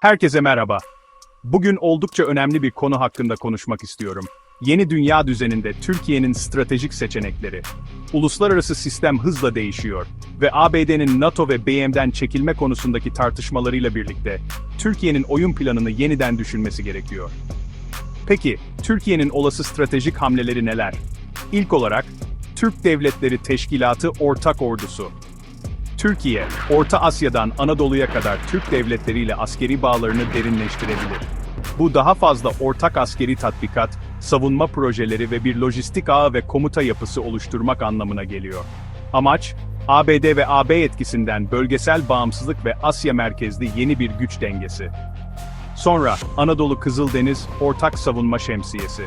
Herkese merhaba. Bugün oldukça önemli bir konu hakkında konuşmak istiyorum. Yeni dünya düzeninde Türkiye'nin stratejik seçenekleri. Uluslararası sistem hızla değişiyor ve ABD'nin NATO ve BM'den çekilme konusundaki tartışmalarıyla birlikte Türkiye'nin oyun planını yeniden düşünmesi gerekiyor. Peki, Türkiye'nin olası stratejik hamleleri neler? İlk olarak, Türk Devletleri Teşkilatı Ortak Ordusu. Türkiye, Orta Asya'dan Anadolu'ya kadar Türk devletleriyle askeri bağlarını derinleştirebilir. Bu daha fazla ortak askeri tatbikat, savunma projeleri ve bir lojistik ağı ve komuta yapısı oluşturmak anlamına geliyor. Amaç, ABD ve AB etkisinden bölgesel bağımsızlık ve Asya merkezli yeni bir güç dengesi. Sonra Anadolu Kızıldeniz Ortak Savunma Şemsiyesi.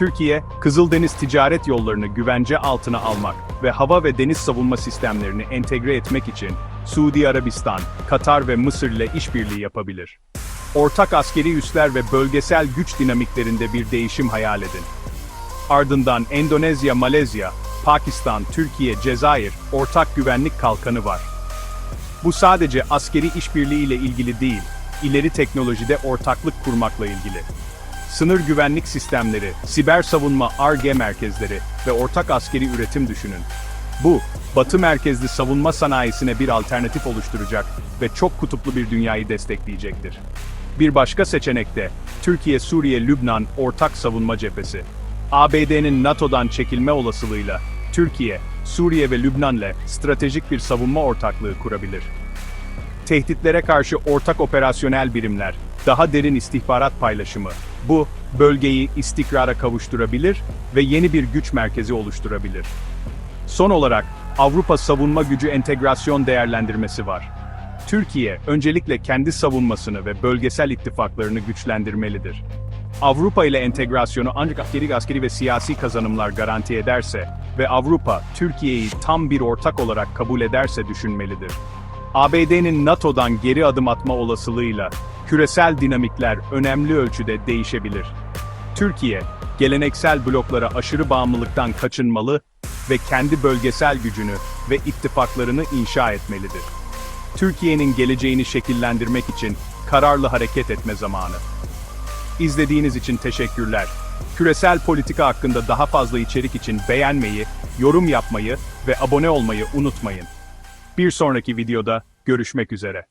Türkiye, Kızıldeniz ticaret yollarını güvence altına almak ve hava ve deniz savunma sistemlerini entegre etmek için Suudi Arabistan, Katar ve Mısır ile işbirliği yapabilir. Ortak askeri üsler ve bölgesel güç dinamiklerinde bir değişim hayal edin. Ardından Endonezya, Malezya, Pakistan, Türkiye, Cezayir ortak güvenlik kalkanı var. Bu sadece askeri işbirliği ile ilgili değil, ileri teknolojide ortaklık kurmakla ilgili. Sınır güvenlik sistemleri, siber savunma ARGE merkezleri ve ortak askeri üretim düşünün. Bu, Batı merkezli savunma sanayisine bir alternatif oluşturacak ve çok kutuplu bir dünyayı destekleyecektir. Bir başka seçenek de Türkiye-Suriye-Lübnan ortak savunma cephesi. ABD'nin NATO'dan çekilme olasılığıyla Türkiye, Suriye ve Lübnan'la stratejik bir savunma ortaklığı kurabilir tehditlere karşı ortak operasyonel birimler, daha derin istihbarat paylaşımı, bu, bölgeyi istikrara kavuşturabilir ve yeni bir güç merkezi oluşturabilir. Son olarak, Avrupa savunma gücü entegrasyon değerlendirmesi var. Türkiye, öncelikle kendi savunmasını ve bölgesel ittifaklarını güçlendirmelidir. Avrupa ile entegrasyonu ancak askeri, askeri ve siyasi kazanımlar garanti ederse ve Avrupa, Türkiye'yi tam bir ortak olarak kabul ederse düşünmelidir. ABD'nin NATO'dan geri adım atma olasılığıyla küresel dinamikler önemli ölçüde değişebilir. Türkiye, geleneksel bloklara aşırı bağımlılıktan kaçınmalı ve kendi bölgesel gücünü ve ittifaklarını inşa etmelidir. Türkiye'nin geleceğini şekillendirmek için kararlı hareket etme zamanı. İzlediğiniz için teşekkürler. Küresel politika hakkında daha fazla içerik için beğenmeyi, yorum yapmayı ve abone olmayı unutmayın. Bir sonraki videoda görüşmek üzere.